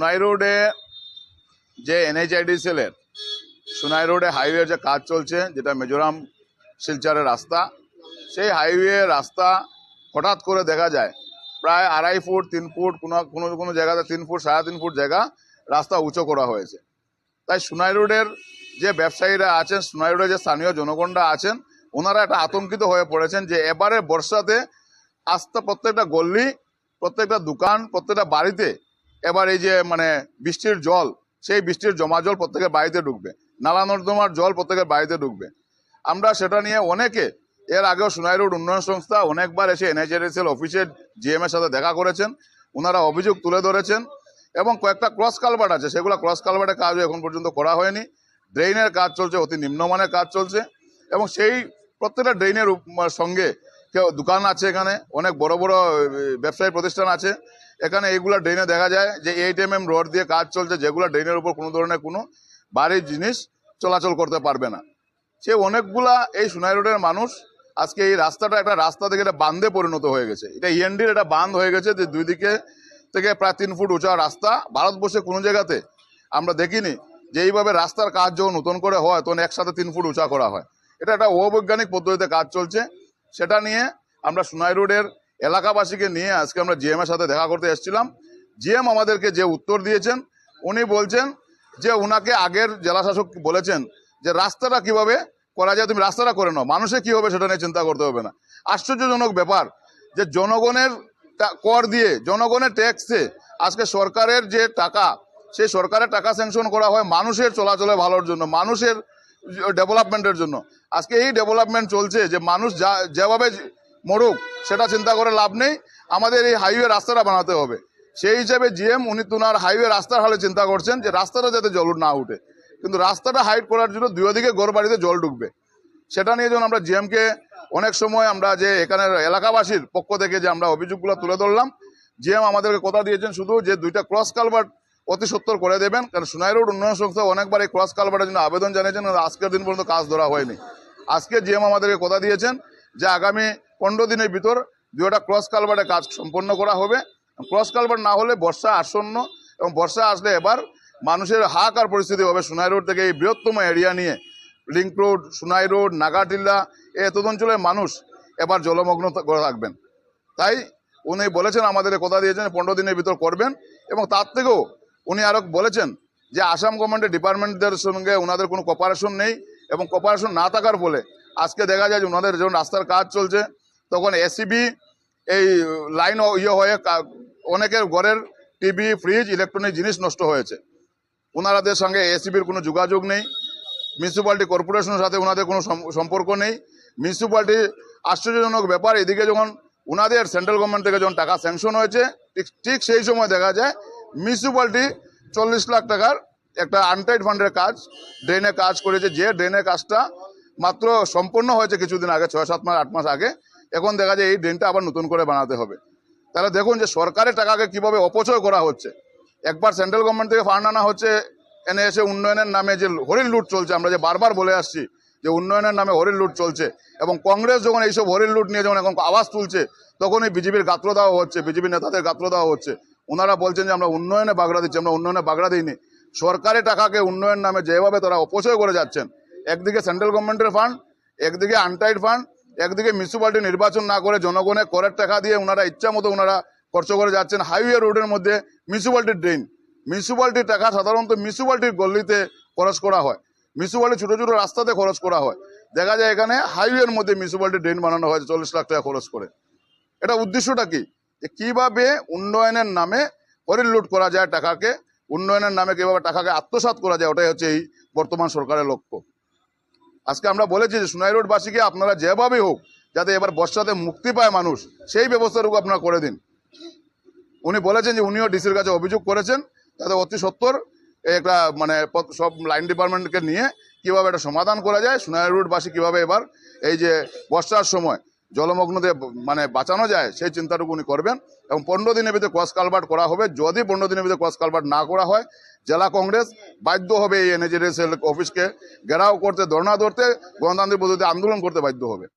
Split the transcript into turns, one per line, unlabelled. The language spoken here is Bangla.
সোনাই রোডে যে এনএইচআইডিসিএলের সোনাই রোডে হাইওয়ে যে কাজ চলছে, যেটা মিজোরাম শিলচরের রাস্তা, সেই হাইওয়ে রাস্তা হঠাৎ করে দেখা যায়, প্রায় আড়াই ফুট, তিন ফুট, কোনো কোনো কোনো জায়গাতে তিন ফুট, সাড়ে তিন ফুট জায়গা রাস্তা উঁচু করা হয়েছে। তাই সোনাই রোডের যে ব্যবসায়ীরা আছেন, সোনাই রোডের যে স্থানীয় জনগণরা আছেন, ওনারা একটা আতঙ্কিত হয়ে পড়েছেন যে এবারে বর্ষাতে আস্তে প্রত্যেকটা গল্লি প্রত্যেকটা দোকান, প্রত্যেকটা বাড়িতে এবার এই যে মানে বৃষ্টির জল, সেই বৃষ্টির জমা জল প্রত্যেকের বাড়িতে ঢুকবে। নালা নর্দমার জল প্রত্যেকের বাড়িতে ঢুকবে। আমরা সেটা নিয়ে অনেকে, এর আগেও সোনাই রোড উন্নয়ন সংস্থা অনেকবার এসে এনএইচআরএসএল অফিসের জিএম এর সাথে দেখা করেছেন। ওনারা অভিযোগ তুলে ধরেছেন এবং কয়েকটা ক্রস কালভার্ট আছে। সেগুলো ক্রস কালভার্টের কাজও এখন পর্যন্ত করা হয়নি। ড্রেনের কাজ চলছে, অতি নিম্নমানের কাজ চলছে এবং সেই প্রত্যেকটা ড্রেনের উপ- সঙ্গে কেউ দোকান আছে এখানে, অনেক বড় বড় ব্যবসায়ী প্রতিষ্ঠান আছে। এখানে এইগুলা ড্রেনে দেখা যায় যে এইট এম এম রোড দিয়ে কাজ চলছে, যেগুলো ড্রেনের উপর কোনো ধরনের কোনো বাড়ির জিনিস চলাচল করতে পারবে না। সে অনেকগুলা এই সোনাই রোডের মানুষ আজকে এই রাস্তাটা একটা রাস্তা থেকে এটা বান্ধে পরিণত হয়ে গেছে। এটা ইএনডির একটা বাঁধ হয়ে গেছে যে দুই দিকে থেকে প্রায় তিন ফুট উঁচা রাস্তা। ভারতবর্ষে কোনো জায়গাতে আমরা দেখিনি যে এইভাবে রাস্তার কাজ যখন নতুন করে হয়, তখন একসাথে তিন ফুট উঁচা করা হয়। এটা একটা অবৈজ্ঞানিক পদ্ধতিতে কাজ চলছে। সেটা নিয়ে আমরা সোনাই রোডের এলাকাবাসীকে নিয়ে আজকে আমরা জিএম এর সাথে দেখা করতে এসেছিলাম। জিএম আমাদেরকে যে উত্তর দিয়েছেন, উনি বলছেন যে উনাকে আগের জেলাশাসক বলেছেন যে রাস্তাটা কীভাবে করা যায়, তুমি রাস্তাটা করে নাও। মানুষে কি হবে সেটা নিয়ে চিন্তা করতে হবে না। আশ্চর্যজনক ব্যাপার যে জনগণের কর দিয়ে, জনগণের ট্যাক্সে আজকে সরকারের যে টাকা, সেই সরকারের টাকা স্যাংশন করা হয় মানুষের চলাচলে ভালোর জন্য। মানুষের ডেভেলপমেন্টের জন্য। আজকে এই ডেভেলপমেন্ট চলছে যে মানুষ যা, যেভাবে মরুক, সেটা চিন্তা করে লাভ নেই। আমাদের এই হাইওয়ে রাস্তাটা বানাতে হবে। সেই হিসাবে জিএম, উনি তুনার হাইওয়ে রাস্তার হালে চিন্তা করছেন যে রাস্তাটা যাতে জল না উঠে। কিন্তু রাস্তাটা হাইট করার জন্য দুই দিকে ঘর বাড়িতে জল ঢুকবে। সেটা নিয়ে যখন আমরা জিএমকে অনেক সময় আমরা যে এখানের এলাকাবাসীর পক্ষ থেকে যে আমরা অভিযোগগুলো তুলে ধরলাম, জিএম আমাদেরকে কথা দিয়েছেন শুধু যে দুইটা ক্রস কালভার্ট অতি সত্তর করে দেবেন। কারণ সোনাই রোড উন্নয়ন সংস্থা অনেকবার এই ক্রস কালভার্টের জন্য আবেদন জানিয়েছেন আজকের দিন পর্যন্ত কাজ ধরা হয়নি। আজকে জিএম আমাদেরকে কথা দিয়েছেন যে আগামী পনেরো দিনের ভিতর দুইটা ক্রস কালভার্টের কাজ সম্পন্ন করা হবে। ক্রস কালভার্ট না হলে বর্ষা আসন্ন এবং বর্ষা আসলে এবার মানুষের হাহাকার পরিস্থিতি হবে। সোনাই রোড থেকে এই বৃহত্তম এরিয়া নিয়ে link road, Sonai road, Nagatilla এই এত অঞ্চলের মানুষ এবার জলমগ্ন করে থাকবেন। তাই উনি বলেছেন আমাদের কথা দিয়েছেন, পনেরো দিনের ভিতর করবেন এবং তার থেকেও উনি আরও বলেছেন যে আসাম গভর্নমেন্টের ডিপার্টমেন্টদের সঙ্গে ওনাদের কোনো কপারেশন নেই এবং কপারেশন না থাকার ফলে আজকে দেখা যায় যে ওনাদের যখন রাস্তার কাজ চলছে, তখন এসিবি এই লাইন ইয়ে হয়ে অনেকের ঘরের টিভি ফ্রিজ ইলেকট্রনিক জিনিস নষ্ট হয়েছে। ওনারাদের সঙ্গে এসিবির কোনো যোগাযোগ নেই মিউনিসিপ্যালিটি কর্পোরেশনের সাথে ওনাদের কোনো সম্পর্ক নেই। মিউনিসিপ্যালিটি আশ্চর্যজনক ব্যাপার, এদিকে যখন ওনাদের সেন্ট্রাল গভর্নমেন্ট থেকে যখন টাকা স্যাংশন হয়েছে, ঠিক ঠিক সেই সময় দেখা যায় মিউনিসিপ্যালিটি চল্লিশ লাখ টাকার একটা আনটাইড ফান্ডের কাজ ড্রেনে কাজ করেছে। যে ড্রেনের কাজটা মাত্র সম্পন্ন হয়েছে কিছুদিন আগে, ছয়, সাত মাস, আট মাস আগে, এখন দেখা যায় এই ড্রেনটা আবার নতুন করে বানাতে হবে। তাহলে দেখুন যে সরকারের টাকাকে কীভাবে অপচয় করা হচ্ছে। একবার সেন্ট্রাল গভর্নমেন্ট থেকে ফান্ড আনা হচ্ছে, এনে এসে উন্নয়নের নামে যে হরিণ লুট চলছে, আমরা যে বারবার বলে আসছি যে উন্নয়নের নামে হরিণ লুট চলছে, এবং কংগ্রেস যখন এইসব হরিণ লুট নিয়ে যখন এখন আওয়াজ তুলছে, তখনই বিজেপির গাত্র দেওয়া হচ্ছে, বিজেপি নেতাদের গাত্র দেওয়া হচ্ছে। ওনারা বলছেন যে আমরা উন্নয়নে বাগড়া দিচ্ছি, আমরা উন্নয়নে বাগড়া দিইনি। সরকারি টাকাকে উন্নয়ন নামে যেভাবে তারা অপচয় করে যাচ্ছেন, একদিকে সেন্ট্রাল গভর্নমেন্টের ফান্ড, একদিকে আনটাইড ফান্ড, একদিকে মিউনিসিপ্যালিটি নির্বাচন না করে জনগণের করের টাকা দিয়ে ওনারা ইচ্ছা মতো ওনারা খরচ করে যাচ্ছেন হাইওয়ে রোডের মধ্যে মিউনিসিপ্যালিটির ড্রেন মিউনিসিপ্যালিটির টাকা সাধারণত মিউনিসিপ্যালিটির গল্লিতে খরচ করা হয়। মিউনিসিপ্যালিটি ছোটো ছোটো রাস্তাতে খরচ করা হয়। দেখা যায় এখানে হাইওয়ের মধ্যে মিউনিসিপ্যালিটি ড্রেন বানানো হয় চল্লিশ লাখ টাকা খরচ করে। এটা উদ্দেশ্যটা কি? যে কীভাবে উন্নয়নের নামে হরিণ লুট করা যায় টাকাকে, উন্নয়নের নামে কীভাবে টাকাকে আত্মসাৎ করা যায়, ওটাই হচ্ছে এই বর্তমান সরকারের লক্ষ্য। আজকে আমরা বলেছি যে সোনাই রোডবাসীকে আপনারা যেভাবে হোক, যাতে এবার বর্ষাতে মুক্তি পায় মানুষ, সেই ব্যবস্থাটুকু আপনারা করে দিন। উনি বলেছেন যে উনিও ডিসির কাছে অভিযোগ করেছেন, তাতে অতি সত্তর একটা মানে সব লাইন ডিপার্টমেন্টকে নিয়ে কীভাবে এটা সমাধান করা যায়, সোনাই রোডবাসী কীভাবে এবার এই যে বর্ষার সময় জলমগ্নদের মানে বাঁচানো যায়, সেই চিন্তাটুকু উনি করবেন। এবং পনেরো দিনের ভিতরে ক্রস কালভার্ট করা হবে। যদি পনেরো দিনের ভিতরে ক্রস কালভার্ট না করা হয়, জেলা কংগ্রেস বাধ্য হবে এই এনএজিডিএসএল অফিসকে ঘেরাও করতে, ধর্ণা ধরতে, গণতান্ত্রিক পদ্ধতিতে আন্দোলন করতে বাধ্য হবে।